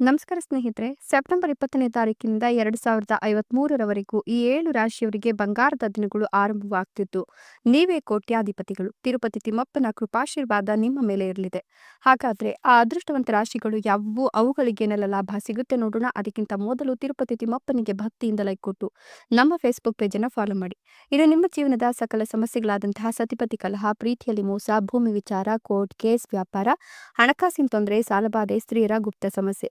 ನಮಸ್ಕಾರ ಸ್ನೇಹಿತರೆ, ಸೆಪ್ಟೆಂಬರ್ ಇಪ್ಪತ್ತನೇ ತಾರೀಕಿನಿಂದ ಎರಡು ಸಾವಿರದ ಐವತ್ಮೂರರವರೆಗೂ ಈ ಏಳು ರಾಶಿಯವರಿಗೆ ಬಂಗಾರದ ದಿನಗಳು ಆರಂಭವಾಗ್ತಿದ್ದು. ನೀವೇ ಕೋಟ್ಯಾಧಿಪತಿಗಳು. ತಿರುಪತಿ ತಿಮ್ಮಪ್ಪನ ಕೃಪಾಶೀರ್ವಾದ ನಿಮ್ಮ ಮೇಲೆ ಇರಲಿದೆ. ಹಾಗಾದ್ರೆ ಆ ಅದೃಷ್ಟವಂತ ರಾಶಿಗಳು ಯಾವುವು? ಅವುಗಳಿಗೇನೆಲ್ಲ ಲಾಭ ಸಿಗುತ್ತೆ ನೋಡೋಣ. ಅದಕ್ಕಿಂತ ಮೊದಲು ತಿರುಪತಿ ತಿಮ್ಮಪ್ಪನಿಗೆ ಭಕ್ತಿಯಿಂದ ಲೈಕ್ ಕೊಟ್ಟು ನಮ್ಮ ಫೇಸ್ಬುಕ್ ಪೇಜನ್ನು ಫಾಲೋ ಮಾಡಿ. ಇದು ನಿಮ್ಮ ಜೀವನದ ಸಕಲ ಸಮಸ್ಯೆಗಳಾದಂತಹ ಸತಿಪತಿ ಕಲಹ, ಪ್ರೀತಿಯಲ್ಲಿ ಮೋಸ, ಭೂಮಿ ವಿಚಾರ, ಕೋರ್ಟ್ ಕೇಸ್ ವ್ಯಾಪಾರ, ಹಣಕಾಸಿನ ತೊಂದರೆ, ಸಾಲಬಾಧೆ, ಸ್ತ್ರೀಯರ ಗುಪ್ತ ಸಮಸ್ಯೆ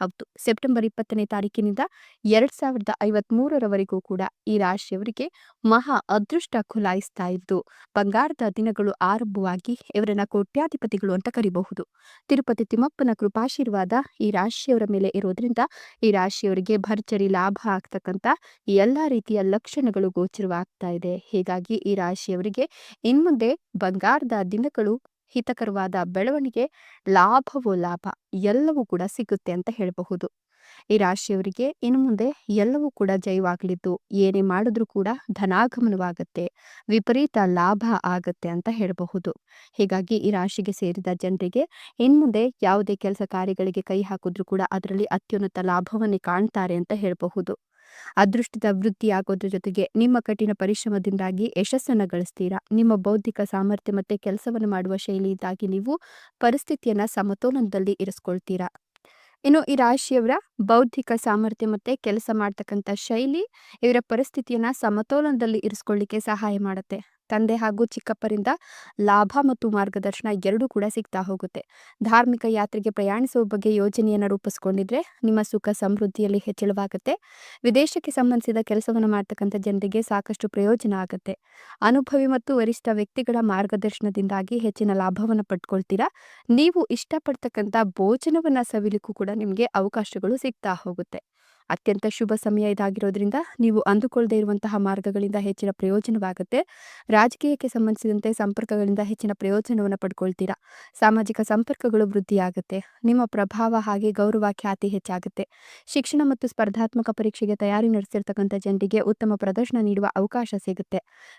ಹೌದು. ಸೆಪ್ಟೆಂಬರ್ ಇಪ್ಪತ್ತನೇ ತಾರೀಕಿನಿಂದ ಎರಡ್ ಸಾವಿರದ ಐವತ್ ಮೂರರವರೆಗೂ ಕೂಡ ಈ ರಾಶಿಯವರಿಗೆ ಮಹಾ ಅದೃಷ್ಟ ಖುಲಾಯಿಸ್ತಾ ಇದ್ದು, ಬಂಗಾರದ ದಿನಗಳು ಆರಂಭವಾಗಿ ಇವರನ್ನ ಕೋಟ್ಯಾಧಿಪತಿಗಳು ಅಂತ ಕರಿಬಹುದು. ತಿರುಪತಿ ತಿಮ್ಮಪ್ಪನ ಕೃಪಾಶೀರ್ವಾದ ಈ ರಾಶಿಯವರ ಮೇಲೆ ಇರೋದ್ರಿಂದ ಈ ರಾಶಿಯವರಿಗೆ ಭರ್ಜರಿ ಲಾಭ ಆಗ್ತಕ್ಕಂತ ಎಲ್ಲಾ ರೀತಿಯ ಲಕ್ಷಣಗಳು ಗೋಚರವಾಗ್ತಾ ಇದೆ. ಹೀಗಾಗಿ ಈ ರಾಶಿಯವರಿಗೆ ಇನ್ಮುಂದೆ ಬಂಗಾರದ ದಿನಗಳು ಹಿತಕರವಾದ ಬೆಳವಣಿಗೆ, ಲಾಭವೋ ಲಾಭ, ಎಲ್ಲವೂ ಕೂಡ ಸಿಗುತ್ತೆ ಅಂತ ಹೇಳಬಹುದು. ಈ ರಾಶಿಯವರಿಗೆ ಇನ್ನು ಮುಂದೆ ಎಲ್ಲವೂ ಕೂಡ ಜಯವಾಗಲಿದ್ದು, ಏನೇ ಮಾಡಿದ್ರೂ ಕೂಡ ಧನಾಗಮನವಾಗುತ್ತೆ, ವಿಪರೀತ ಲಾಭ ಆಗತ್ತೆ ಅಂತ ಹೇಳಬಹುದು. ಹೀಗಾಗಿ ಈ ರಾಶಿಗೆ ಸೇರಿದ ಜನರಿಗೆ ಇನ್ಮುಂದೆ ಯಾವುದೇ ಕೆಲಸ ಕಾರ್ಯಗಳಿಗೆ ಕೈ ಹಾಕಿದ್ರೂ ಕೂಡ ಅದರಲ್ಲಿ ಅತ್ಯುನ್ನತ ಲಾಭವನ್ನೇ ಕಾಣ್ತಾರೆ ಅಂತ ಹೇಳಬಹುದು. ಅದೃಷ್ಟದ ವೃದ್ಧಿಯಾಗೋದ್ರ ಜೊತೆಗೆ ನಿಮ್ಮ ಕಠಿಣ ಪರಿಶ್ರಮದಿಂದಾಗಿ ಯಶಸ್ಸನ್ನು ಗಳಿಸ್ತೀರಾ? ನಿಮ್ಮ ಬೌದ್ಧಿಕ ಸಾಮರ್ಥ್ಯ ಮತ್ತೆ ಕೆಲಸವನ್ನು ಮಾಡುವ ಶೈಲಿಯಿಂದಾಗಿ ನೀವು ಪರಿಸ್ಥಿತಿಯನ್ನ ಸಮತೋಲನದಲ್ಲಿ ಇರಿಸ್ಕೊಳ್ತೀರಾ? ಇನ್ನು ಈ ರಾಶಿಯವರ ಬೌದ್ಧಿಕ ಸಾಮರ್ಥ್ಯ ಮತ್ತೆ ಕೆಲಸ ಮಾಡ್ತಕ್ಕಂಥ ಶೈಲಿ, ಇವರ ಪರಿಸ್ಥಿತಿಯನ್ನ ಸಮತೋಲನದಲ್ಲಿ ಇರಿಸ್ಕೊಳ್ಳಿಕ್ಕೆ ಸಹಾಯ ಮಾಡುತ್ತೆ. ತಂದೆ ಹಾಗೂ ಚಿಕ್ಕಪ್ಪರಿಂದ ಲಾಭ ಮತ್ತು ಮಾರ್ಗದರ್ಶನ ಎರಡೂ ಕೂಡ ಸಿಗ್ತಾ ಹೋಗುತ್ತೆ. ಧಾರ್ಮಿಕ ಯಾತ್ರೆಗೆ ಪ್ರಯಾಣಿಸುವ ಬಗ್ಗೆ ಯೋಜನೆಯನ್ನು ರೂಪಿಸ್ಕೊಂಡಿದ್ರೆ ನಿಮ್ಮ ಸುಖ ಸಮೃದ್ಧಿಯಲ್ಲಿ ಹೆಚ್ಚಳವಾಗುತ್ತೆ. ವಿದೇಶಕ್ಕೆ ಸಂಬಂಧಿಸಿದ ಕೆಲಸವನ್ನು ಮಾಡ್ತಕ್ಕಂಥ ಜನರಿಗೆ ಸಾಕಷ್ಟು ಪ್ರಯೋಜನ ಆಗುತ್ತೆ. ಅನುಭವಿ ಮತ್ತು ವರಿಷ್ಠ ವ್ಯಕ್ತಿಗಳ ಮಾರ್ಗದರ್ಶನದಿಂದಾಗಿ ಹೆಚ್ಚಿನ ಲಾಭವನ್ನು ಪಡ್ಕೊಳ್ತೀರಾ? ನೀವು ಇಷ್ಟಪಡ್ತಕ್ಕಂಥ ಭೋಜನವನ್ನ ಸವಿಲಿಕ್ಕೂ ಕೂಡ ನಿಮಗೆ ಅವಕಾಶಗಳು ಸಿಗ್ತಾ ಹೋಗುತ್ತೆ. ಅತ್ಯಂತ ಶುಭ ಸಮಯ ಇದಾಗಿರೋದ್ರಿಂದ ನೀವು ಅಂದುಕೊಳ್ಳದೇ ಇರುವಂತಹ ಮಾರ್ಗಗಳಿಂದ ಹೆಚ್ಚಿನ ಪ್ರಯೋಜನವಾಗುತ್ತೆ. ರಾಜಕೀಯಕ್ಕೆ ಸಂಬಂಧಿಸಿದಂತೆ ಸಂಪರ್ಕಗಳಿಂದ ಹೆಚ್ಚಿನ ಪ್ರಯೋಜನವನ್ನು ಪಡ್ಕೊಳ್ತೀರಾ. ಸಾಮಾಜಿಕ ಸಂಪರ್ಕಗಳು ವೃದ್ಧಿಯಾಗುತ್ತೆ. ನಿಮ್ಮ ಪ್ರಭಾವ ಹಾಗೆ ಗೌರವ ಖ್ಯಾತಿ ಹೆಚ್ಚಾಗುತ್ತೆ. ಶಿಕ್ಷಣ ಮತ್ತು ಸ್ಪರ್ಧಾತ್ಮಕ ಪರೀಕ್ಷೆಗೆ ತಯಾರಿ ನಡೆಸಿರ್ತಕ್ಕಂಥ ಜನರಿಗೆ ಉತ್ತಮ ಪ್ರದರ್ಶನ ನೀಡುವ ಅವಕಾಶ ಸಿಗುತ್ತೆ.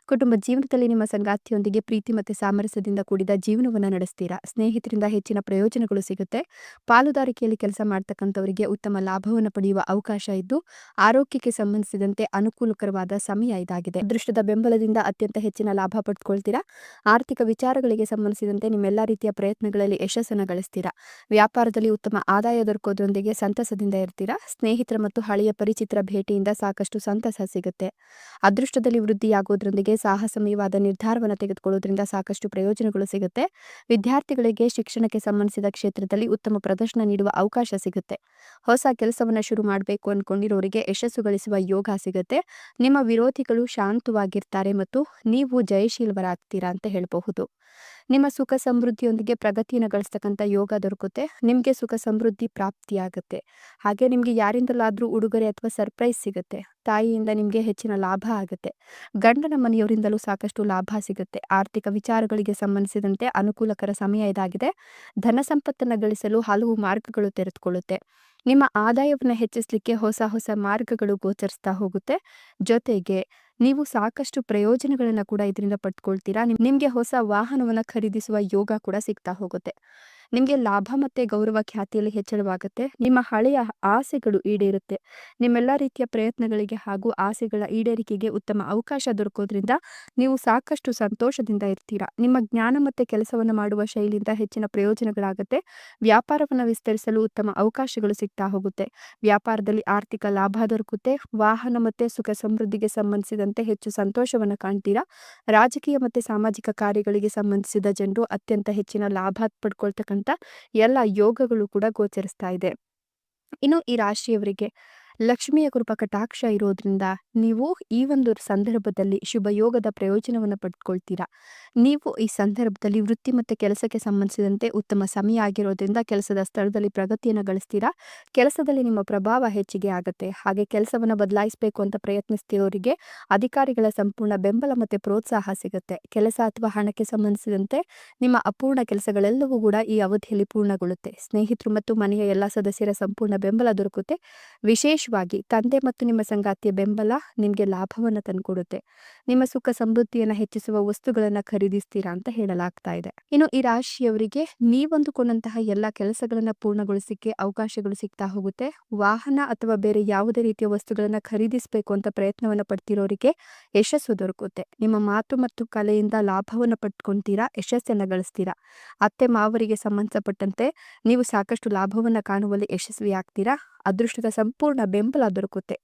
ಕುಟುಂಬ ಜೀವನದಲ್ಲಿ ನಿಮ್ಮ ಸಂಗಾತಿಯೊಂದಿಗೆ ಪ್ರೀತಿ ಮತ್ತು ಸಾಮರಸ್ಯದಿಂದ ಕೂಡಿದ ಜೀವನವನ್ನು ನಡೆಸ್ತೀರಾ. ಸ್ನೇಹಿತರಿಂದ ಹೆಚ್ಚಿನ ಪ್ರಯೋಜನಗಳು ಸಿಗುತ್ತೆ. ಪಾಲುದಾರಿಕೆಯಲ್ಲಿ ಕೆಲಸ ಮಾಡ್ತಕ್ಕಂಥವರಿಗೆ ಉತ್ತಮ ಲಾಭವನ್ನು ಪಡೆಯುವ ಅವಕಾಶ ಇದ್ದು ಆರೋಗ್ಯಕ್ಕೆ ಸಂಬಂಧಿಸಿದಂತೆ ಅನುಕೂಲಕರವಾದ ಸಮಯ ಇದಾಗಿದೆ. ಅದೃಷ್ಟದ ಬೆಂಬಲದಿಂದ ಅತ್ಯಂತ ಹೆಚ್ಚಿನ ಲಾಭ ಪಡೆದುಕೊಳ್ತೀರಾ ಆರ್ಥಿಕ ವಿಚಾರಗಳಿಗೆ ಸಂಬಂಧಿಸಿದಂತೆ ನಿಮ್ಮೆಲ್ಲ ರೀತಿಯ ಪ್ರಯತ್ನಗಳಲ್ಲಿ ಯಶಸ್ಸನ್ನು ಗಳಿಸ್ತೀರಾ? ವ್ಯಾಪಾರದಲ್ಲಿ ಉತ್ತಮ ಆದಾಯ ದೊರಕೋದ್ರೊಂದಿಗೆ ಸಂತಸದಿಂದ ಇರ್ತೀರಾ? ಸ್ನೇಹಿತರ ಮತ್ತು ಹಳೆಯ ಪರಿಚಿತರ ಭೇಟಿಯಿಂದ ಸಾಕಷ್ಟು ಸಂತಸ ಸಿಗುತ್ತೆ. ಅದೃಷ್ಟದಲ್ಲಿ ವೃದ್ಧಿಯಾಗೋದ್ರೊಂದಿಗೆ ಸಾಹಸಮಯವಾದ ನಿರ್ಧಾರವನ್ನು ತೆಗೆದುಕೊಳ್ಳೋದ್ರಿಂದ ಸಾಕಷ್ಟು ಪ್ರಯೋಜನಗಳು ಸಿಗುತ್ತೆ. ವಿದ್ಯಾರ್ಥಿಗಳಿಗೆ ಶಿಕ್ಷಣಕ್ಕೆ ಸಂಬಂಧಿಸಿದ ಕ್ಷೇತ್ರದಲ್ಲಿ ಉತ್ತಮ ಪ್ರದರ್ಶನ ನೀಡುವ ಅವಕಾಶ ಸಿಗುತ್ತೆ. ಹೊಸ ಕೆಲಸವನ್ನು ಶುರು ಮಾಡಬೇಕು. ಅನ್ಕೊಂಡಿರೋರಿಗೆ ಯಶಸ್ಸು ಗಳಿಸುವ ಯೋಗ ಸಿಗುತ್ತೆ. ನಿಮ್ಮ ವಿರೋಧಿಗಳು ಶಾಂತವಾಗಿರ್ತಾರೆ ಮತ್ತು ನೀವು ಜಯಶೀಲವರಾಗ್ತೀರಾ ಅಂತ ಹೇಳಬಹುದು. ನಿಮ್ಮ ಸುಖ ಸಮೃದ್ಧಿಯೊಂದಿಗೆ ಪ್ರಗತಿಯನ್ನು ಗಳಿಸ್ತಕ್ಕಂಥ ಯೋಗ ದೊರಕುತ್ತೆ. ನಿಮಗೆ ಸುಖ ಸಮೃದ್ಧಿ ಪ್ರಾಪ್ತಿಯಾಗುತ್ತೆ. ಹಾಗೆ ನಿಮಗೆ ಯಾರಿಂದಲಾದರೂ ಉಡುಗೊರೆ ಅಥವಾ ಸರ್ಪ್ರೈಸ್ ಸಿಗುತ್ತೆ. ತಾಯಿಯಿಂದ ನಿಮಗೆ ಹೆಚ್ಚಿನ ಲಾಭ ಆಗುತ್ತೆ. ಗಂಡನ ಮನೆಯವರಿಂದಲೂ ಸಾಕಷ್ಟು ಲಾಭ ಸಿಗುತ್ತೆ. ಆರ್ಥಿಕ ವಿಚಾರಗಳಿಗೆ ಸಂಬಂಧಿಸಿದಂತೆ ಅನುಕೂಲಕರ ಸಮಯ ಇದಾಗಿದೆ. ಧನ ಸಂಪತ್ತನ್ನು ಗಳಿಸಲು ಹಲವು ಮಾರ್ಗಗಳು ತೆರೆದುಕೊಳ್ಳುತ್ತೆ. ನಿಮ್ಮ ಆದಾಯವನ್ನು ಹೆಚ್ಚಿಸಲಿಕ್ಕೆ ಹೊಸ ಹೊಸ ಮಾರ್ಗಗಳು ಗೋಚರಿಸ್ತಾ ಹೋಗುತ್ತೆ. ಜೊತೆಗೆ ನೀವು ಸಾಕಷ್ಟು ಪ್ರಯೋಜನಗಳನ್ನು ಕೂಡ ಇದರಿಂದ ಪಡ್ಕೊಳ್ತೀರಾ. ನಿಮಗೆ ಹೊಸ ವಾಹನವನ್ನ ಖರೀದಿಸುವ ಯೋಗ ಕೂಡ ಸಿಗ್ತಾ ಹೋಗುತ್ತೆ. ನಿಮಗೆ ಲಾಭ ಮತ್ತೆ ಗೌರವ ಖ್ಯಾತಿಯಲ್ಲಿ ಹೆಚ್ಚಳವಾಗುತ್ತೆ. ನಿಮ್ಮ ಹಳೆಯ ಆಸೆಗಳು ಈಡೇರುತ್ತೆ. ನಿಮ್ಮೆಲ್ಲ ರೀತಿಯ ಪ್ರಯತ್ನಗಳಿಗೆ ಹಾಗೂ ಆಸೆಗಳ ಈಡೇರಿಕೆಗೆ ಉತ್ತಮ ಅವಕಾಶ ದೊರಕೋದ್ರಿಂದ ನೀವು ಸಾಕಷ್ಟು ಸಂತೋಷದಿಂದ ಇರ್ತೀರಾ. ನಿಮ್ಮ ಜ್ಞಾನ ಮತ್ತೆ ಕೆಲಸವನ್ನು ಮಾಡುವ ಶೈಲಿಯಿಂದ ಹೆಚ್ಚಿನ ಪ್ರಯೋಜನಗಳಾಗುತ್ತೆ. ವ್ಯಾಪಾರವನ್ನು ವಿಸ್ತರಿಸಲು ಉತ್ತಮ ಅವಕಾಶಗಳು ಸಿಗ್ತಾ ಹೋಗುತ್ತೆ. ವ್ಯಾಪಾರದಲ್ಲಿ ಆರ್ಥಿಕ ಲಾಭ ದೊರಕುತ್ತೆ. ವಾಹನ ಮತ್ತೆ ಸುಖ ಸಮೃದ್ಧಿಗೆ ಸಂಬಂಧಿಸಿದಂತೆ ಹೆಚ್ಚು ಸಂತೋಷವನ್ನು ಕಾಣ್ತೀರಾ. ರಾಜಕೀಯ ಮತ್ತೆ ಸಾಮಾಜಿಕ ಕಾರ್ಯಗಳಿಗೆ ಸಂಬಂಧಿಸಿದ ಜನರು ಅತ್ಯಂತ ಹೆಚ್ಚಿನ ಲಾಭ ಪಡ್ಕೊಳ್ತಕ್ಕಂಥ ಎಲ್ಲ ಯೋಗಗಳು ಕೂಡ ಗೋಚರಿಸ್ತಾ ಇದೆ. ಇನ್ನು ಈ ರಾಶಿಯವರಿಗೆ ಲಕ್ಷ್ಮಿಯ ಕೃಪಾ ಕಟಾಕ್ಷ ಇರೋದ್ರಿಂದ ನೀವು ಈ ಒಂದು ಸಂದರ್ಭದಲ್ಲಿ ಶುಭ ಯೋಗದ ಪ್ರಯೋಜನವನ್ನು ಪಡ್ಕೊಳ್ತೀರಾ? ನೀವು ಈ ಸಂದರ್ಭದಲ್ಲಿ ವೃತ್ತಿ ಮತ್ತು ಕೆಲಸಕ್ಕೆ ಸಂಬಂಧಿಸಿದಂತೆ ಉತ್ತಮ ಸಮಯ ಆಗಿರೋದ್ರಿಂದ ಕೆಲಸದ ಸ್ಥಳದಲ್ಲಿ ಪ್ರಗತಿಯನ್ನು ಗಳಿಸ್ತೀರಾ? ಕೆಲಸದಲ್ಲಿ ನಿಮ್ಮ ಪ್ರಭಾವ ಹೆಚ್ಚಿಗೆ ಆಗುತ್ತೆ. ಹಾಗೆ ಕೆಲಸವನ್ನು ಬದಲಾಯಿಸಬೇಕು ಅಂತ ಪ್ರಯತ್ನಿಸ್ತಿರೋರಿಗೆ ಅಧಿಕಾರಿಗಳ ಸಂಪೂರ್ಣ ಬೆಂಬಲ ಮತ್ತು ಪ್ರೋತ್ಸಾಹ ಸಿಗುತ್ತೆ. ಕೆಲಸ ಅಥವಾ ಹಣಕ್ಕೆ ಸಂಬಂಧಿಸಿದಂತೆ ನಿಮ್ಮ ಅಪೂರ್ಣ ಕೆಲಸಗಳೆಲ್ಲವೂ ಕೂಡ ಈ ಅವಧಿಯಲ್ಲಿ ಪೂರ್ಣಗೊಳ್ಳುತ್ತೆ. ಸ್ನೇಹಿತರು ಮತ್ತು ಮನೆಯ ಎಲ್ಲ ಸದಸ್ಯರ ಸಂಪೂರ್ಣ ಬೆಂಬಲ ದೊರಕುತ್ತೆ. ವಿಶೇಷ ವಿಶೇಷವಾಗಿ ತಂದೆ ಮತ್ತು ನಿಮ್ಮ ಸಂಗಾತಿಯ ಬೆಂಬಲ ನಿಮಗೆ ಲಾಭವನ್ನು ತಂದುಕೊಡುತ್ತೆ. ನಿಮ್ಮ ಸುಖ ಸಮೃದ್ಧಿಯನ್ನು ಹೆಚ್ಚಿಸುವ ವಸ್ತುಗಳನ್ನು ಖರೀದಿಸ್ತೀರಾ ಅಂತ ಹೇಳಲಾಗ್ತಾ ಇದೆ. ಇನ್ನು ಈ ರಾಶಿಯವರಿಗೆ ನೀವಂದುಕೊಂಡಂತಹ ಎಲ್ಲ ಕೆಲಸಗಳನ್ನ ಪೂರ್ಣಗೊಳಿಸಿಕ್ಕೆ ಅವಕಾಶಗಳು ಸಿಗ್ತಾ ಹೋಗುತ್ತೆ. ವಾಹನ ಅಥವಾ ಬೇರೆ ಯಾವುದೇ ರೀತಿಯ ವಸ್ತುಗಳನ್ನ ಖರೀದಿಸಬೇಕು ಅಂತ ಪ್ರಯತ್ನವನ್ನ ಪಡ್ತಿರೋರಿಗೆ ಯಶಸ್ಸು ದೊರಕುತ್ತೆ. ನಿಮ್ಮ ಮಾತು ಮತ್ತು ಕಲೆಯಿಂದ ಲಾಭವನ್ನು ಪಡ್ಕೊಂತೀರಾ ಯಶಸ್ಸನ್ನು ಗಳಿಸ್ತೀರಾ? ಅತ್ತೆ ಮಾವರಿಗೆ ಸಂಬಂಧಪಟ್ಟಂತೆ ನೀವು ಸಾಕಷ್ಟು ಲಾಭವನ್ನ ಕಾಣುವಲ್ಲಿ ಯಶಸ್ವಿ ಆಗ್ತೀರಾ ಅದೃಷ್ಟದ ಸಂಪೂರ್ಣ ಬೆಂಬಲ ದೊರಕುತ್ತೆ.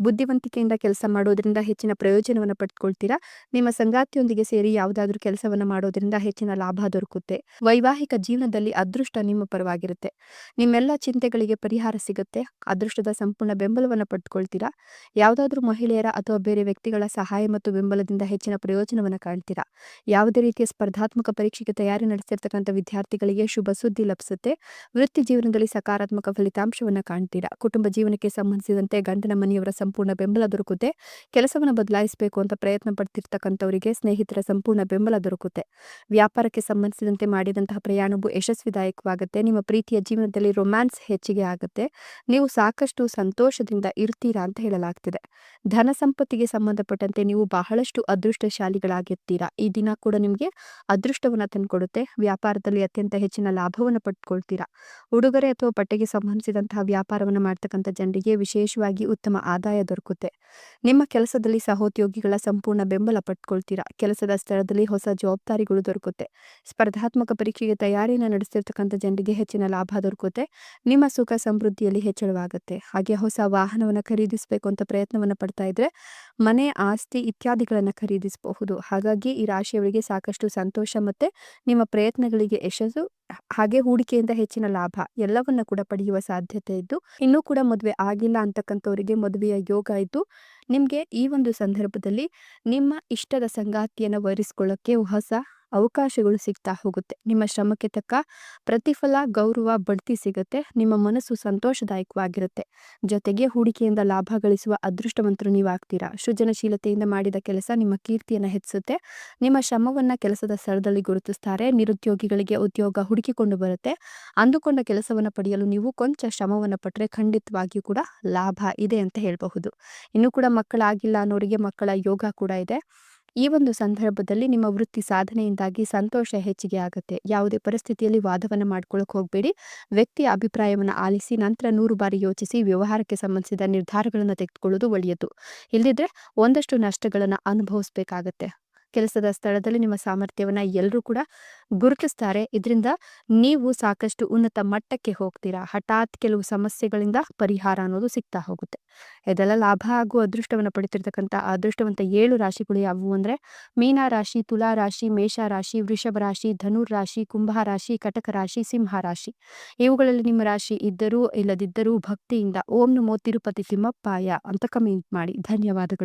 ಬುದ್ಧಿವಂತಿಕೆಯಿಂದ ಕೆಲಸ ಮಾಡೋದ್ರಿಂದ ಹೆಚ್ಚಿನ ಪ್ರಯೋಜನವನ್ನು ಪಡ್ಕೊಳ್ತೀರಾ? ನಿಮ್ಮ ಸಂಗಾತಿಯೊಂದಿಗೆ ಸೇರಿ ಯಾವುದಾದ್ರೂ ಕೆಲಸವನ್ನು ಮಾಡೋದ್ರಿಂದ ಹೆಚ್ಚಿನ ಲಾಭ ದೊರಕುತ್ತೆ. ವೈವಾಹಿಕ ಜೀವನದಲ್ಲಿ ಅದೃಷ್ಟ ನಿಮ್ಮ ಪರವಾಗಿರುತ್ತೆ. ನಿಮ್ಮೆಲ್ಲ ಚಿಂತೆಗಳಿಗೆ ಪರಿಹಾರ ಸಿಗುತ್ತೆ. ಅದೃಷ್ಟದ ಸಂಪೂರ್ಣ ಬೆಂಬಲವನ್ನು ಪಡ್ಕೊಳ್ತೀರಾ? ಯಾವುದಾದ್ರೂ ಮಹಿಳೆಯರ ಅಥವಾ ಬೇರೆ ವ್ಯಕ್ತಿಗಳ ಸಹಾಯ ಮತ್ತು ಬೆಂಬಲದಿಂದ ಹೆಚ್ಚಿನ ಪ್ರಯೋಜನವನ್ನು ಕಾಣ್ತೀರಾ? ಯಾವುದೇ ರೀತಿಯ ಸ್ಪರ್ಧಾತ್ಮಕ ಪರೀಕ್ಷೆಗೆ ತಯಾರಿ ನಡೆಸಿರ್ತಕ್ಕಂಥ ವಿದ್ಯಾರ್ಥಿಗಳಿಗೆ ಶುಭ ಸುದ್ದಿ ಲಭಿಸುತ್ತೆ. ವೃತ್ತಿ ಜೀವನದಲ್ಲಿ ಸಕಾರಾತ್ಮಕ ಫಲಿತಾಂಶವನ್ನು ಕಾಣ್ತೀರಾ? ಕುಟುಂಬ ಜೀವನಕ್ಕೆ ಸಂಬಂಧಿಸಿದಂತೆ ಗಂಡನ ಮನೆಯವರ ಸಂಪೂರ್ಣ ಬೆಂಬಲ ದೊರಕುತ್ತೆ. ಕೆಲಸವನ್ನು ಬದಲಾಯಿಸಬೇಕು ಅಂತ ಪ್ರಯತ್ನ ಪಡ್ತಿರ್ತಕ್ಕಂಥವರಿಗೆ ಸ್ನೇಹಿತರ ಸಂಪೂರ್ಣ ಬೆಂಬಲ ದೊರಕುತ್ತೆ. ವ್ಯಾಪಾರಕ್ಕೆ ಸಂಬಂಧಿಸಿದಂತೆ ಮಾಡಿದಂತಹ ಪ್ರಯಾಣವು ಯಶಸ್ವಿದಾಯಕವಾಗುತ್ತೆ. ನಿಮ್ಮ ಪ್ರೀತಿಯ ಜೀವನದಲ್ಲಿ ರೊಮ್ಯಾನ್ಸ್ ಹೆಚ್ಚಿಗೆ ಆಗುತ್ತೆ. ನೀವು ಸಾಕಷ್ಟು ಸಂತೋಷದಿಂದ ಇರ್ತೀರಾ ಅಂತ ಹೇಳಲಾಗ್ತಿದೆ. ಧನ ಸಂಪತ್ತಿಗೆ ಸಂಬಂಧಪಟ್ಟಂತೆ ನೀವು ಬಹಳಷ್ಟು ಅದೃಷ್ಟಶಾಲಿಗಳಾಗಿರ್ತೀರಾ. ಈ ದಿನ ಕೂಡ ನಿಮಗೆ ಅದೃಷ್ಟವನ್ನ ತಂದುಕೊಡುತ್ತೆ. ವ್ಯಾಪಾರದಲ್ಲಿ ಅತ್ಯಂತ ಹೆಚ್ಚಿನ ಲಾಭವನ್ನು ಪಡ್ಕೊಳ್ತೀರಾ. ಉಡುಗೊರೆ ಅಥವಾ ಬಟ್ಟೆಗೆ ಸಂಬಂಧಿಸಿದಂತಹ ವ್ಯಾಪಾರವನ್ನು ಮಾಡ್ತಕ್ಕಂಥ ಜನರಿಗೆ ವಿಶೇಷವಾಗಿ ಉತ್ತಮ ಆದಾಯ ದೊರಕುತ್ತೆ. ನಿಮ್ಮ ಕೆಲಸದಲ್ಲಿ ಸಹೋದ್ಯೋಗಿಗಳ ಸಂಪೂರ್ಣ ಬೆಂಬಲ ಪಟ್ಕೊಳ್ತೀರಾ? ಕೆಲಸದ ಸ್ಥಳದಲ್ಲಿ ಹೊಸ ಜವಾಬ್ದಾರಿಗಳು ದೊರಕುತ್ತೆ. ಸ್ಪರ್ಧಾತ್ಮಕ ಪರೀಕ್ಷೆಗೆ ತಯಾರಿಯನ್ನು ನಡೆಸಿರ್ತಕ್ಕಂಥ ಜನರಿಗೆ ಹೆಚ್ಚಿನ ಲಾಭ ದೊರಕುತ್ತೆ. ನಿಮ್ಮ ಸುಖ ಸಮೃದ್ಧಿಯಲ್ಲಿ ಹೆಚ್ಚಳವಾಗುತ್ತೆ. ಹಾಗೆ ಹೊಸ ವಾಹನವನ್ನು ಖರೀದಿಸಬೇಕು ಅಂತ ಪ್ರಯತ್ನವನ್ನು ಪಡ್ತಾ ಇದ್ರೆ ಮನೆ, ಆಸ್ತಿ ಇತ್ಯಾದಿಗಳನ್ನು ಖರೀದಿಸಬಹುದು. ಹಾಗಾಗಿ ಈ ರಾಶಿಯವರಿಗೆ ಸಾಕಷ್ಟು ಸಂತೋಷ ಮತ್ತೆ ನಿಮ್ಮ ಪ್ರಯತ್ನಗಳಿಗೆ ಯಶಸ್ಸು ಹಾಗೆ ಹೂಡಿಕೆಯಿಂದ ಹೆಚ್ಚಿನ ಲಾಭ ಎಲ್ಲವನ್ನ ಕೂಡ ಪಡೆಯುವ ಸಾಧ್ಯತೆ ಇದ್ದು, ಇನ್ನೂ ಕೂಡ ಮದುವೆ ಆಗಿಲ್ಲ ಅಂತಕ್ಕಂಥವರಿಗೆ ಮದುವೆಯ ಯೋಗ ಇದ್ದು ನಿಮಗೆ ಈ ಒಂದು ಸಂದರ್ಭದಲ್ಲಿ ನಿಮ್ಮ ಇಷ್ಟದ ಸಂಗಾತಿಯನ್ನು ವರಿಸ್ಕೊಳ್ಳೋಕ್ಕೆ ಹೊಸ ಅವಕಾಶಗಳು ಸಿಗ್ತಾ ಹೋಗುತ್ತೆ. ನಿಮ್ಮ ಶ್ರಮಕ್ಕೆ ತಕ್ಕ ಪ್ರತಿಫಲ, ಗೌರವ, ಬಡ್ತಿ ಸಿಗುತ್ತೆ. ನಿಮ್ಮ ಮನಸ್ಸು ಸಂತೋಷದಾಯಕವಾಗಿರುತ್ತೆ. ಜೊತೆಗೆ ಹೂಡಿಕೆಯಿಂದ ಲಾಭ ಗಳಿಸುವ ಅದೃಷ್ಟವಂತರು ನೀವು ಆಗ್ತೀರಾ ಸೃಜನಶೀಲತೆಯಿಂದ ಮಾಡಿದ ಕೆಲಸ ನಿಮ್ಮ ಕೀರ್ತಿಯನ್ನು ಹೆಚ್ಚಿಸುತ್ತೆ. ನಿಮ್ಮ ಶ್ರಮವನ್ನು ಕೆಲಸದ ಸ್ಥಳದಲ್ಲಿ ಗುರುತಿಸ್ತಾರೆ. ನಿರುದ್ಯೋಗಿಗಳಿಗೆ ಉದ್ಯೋಗ ಹುಡುಕಿಕೊಂಡು ಬರುತ್ತೆ. ಅಂದುಕೊಂಡ ಕೆಲಸವನ್ನು ಪಡೆಯಲು ನೀವು ಕೊಂಚ ಶ್ರಮವನ್ನು ಪಟ್ಟರೆ ಖಂಡಿತವಾಗಿಯೂ ಕೂಡ ಲಾಭ ಇದೆ ಅಂತ ಹೇಳಬಹುದು. ಇನ್ನು ಕೂಡ ಮಕ್ಕಳಾಗಿಲ್ಲ ಅನ್ನೋರಿಗೆ ಮಕ್ಕಳ ಯೋಗ ಕೂಡ ಇದೆ. ಈ ಒಂದು ಸಂದರ್ಭದಲ್ಲಿ ನಿಮ್ಮ ವೃತ್ತಿ ಸಾಧನೆಯಿಂದಾಗಿ ಸಂತೋಷ ಹೆಚ್ಚಿಗೆ ಆಗುತ್ತೆ. ಯಾವುದೇ ಪರಿಸ್ಥಿತಿಯಲ್ಲಿ ವಾದವನ್ನು ಮಾಡ್ಕೊಳ್ಳೋಕೆ ಹೋಗಬೇಡಿ. ವ್ಯಕ್ತಿಯ ಅಭಿಪ್ರಾಯವನ್ನು ಆಲಿಸಿ, ನಂತರ ನೂರು ಬಾರಿ ಯೋಚಿಸಿ, ವ್ಯವಹಾರಕ್ಕೆ ಸಂಬಂಧಿಸಿದ ನಿರ್ಧಾರಗಳನ್ನು ತೆಗೆದುಕೊಳ್ಳುವುದು ಒಳ್ಳೆಯದು. ಇಲ್ಲದಿದ್ರೆ ಒಂದಷ್ಟು ನಷ್ಟಗಳನ್ನು ಅನುಭವಿಸಬೇಕಾಗತ್ತೆ. ಕೆಲಸದ ಸ್ಥಳದಲ್ಲಿ ನಿಮ್ಮ ಸಾಮರ್ಥ್ಯವನ್ನ ಎಲ್ಲರೂ ಕೂಡ ಗುರುತಿಸ್ತಾರೆ. ಇದರಿಂದ ನೀವು ಸಾಕಷ್ಟು ಉನ್ನತ ಮಟ್ಟಕ್ಕೆ ಹೋಗ್ತೀರಾ. ಹಠಾತ್ ಕೆಲವು ಸಮಸ್ಯೆಗಳಿಂದ ಪರಿಹಾರ ಅನ್ನೋದು ಸಿಗ್ತಾ ಹೋಗುತ್ತೆ. ಇದೆಲ್ಲ ಲಾಭ ಹಾಗೂ ಅದೃಷ್ಟವನ್ನು ಪಡಿತಿರ್ತಕ್ಕಂಥ ಅದೃಷ್ಟವಂತ ಏಳು ರಾಶಿಗಳು ಯಾವುವು ಅಂದ್ರೆ ಮೀನ ರಾಶಿ, ತುಲಾ ರಾಶಿ, ಮೇಷ ರಾಶಿ, ವೃಷಭ ರಾಶಿ, ಧನುರ್ ರಾಶಿ, ಕುಂಭ ರಾಶಿ, ಕಟಕ ರಾಶಿ, ಸಿಂಹ ರಾಶಿ. ಇವುಗಳಲ್ಲಿ ನಿಮ್ಮ ರಾಶಿ ಇದ್ದರೂ ಇಲ್ಲದಿದ್ದರೂ ಭಕ್ತಿಯಿಂದ ಓಂ ನಮೋ ತಿರುಪತಿ ತಿಮ್ಮಪ್ಪಾಯ ಅಂತ ಕಮೆಂಟ್ ಮಾಡಿ. ಧನ್ಯವಾದಗಳು.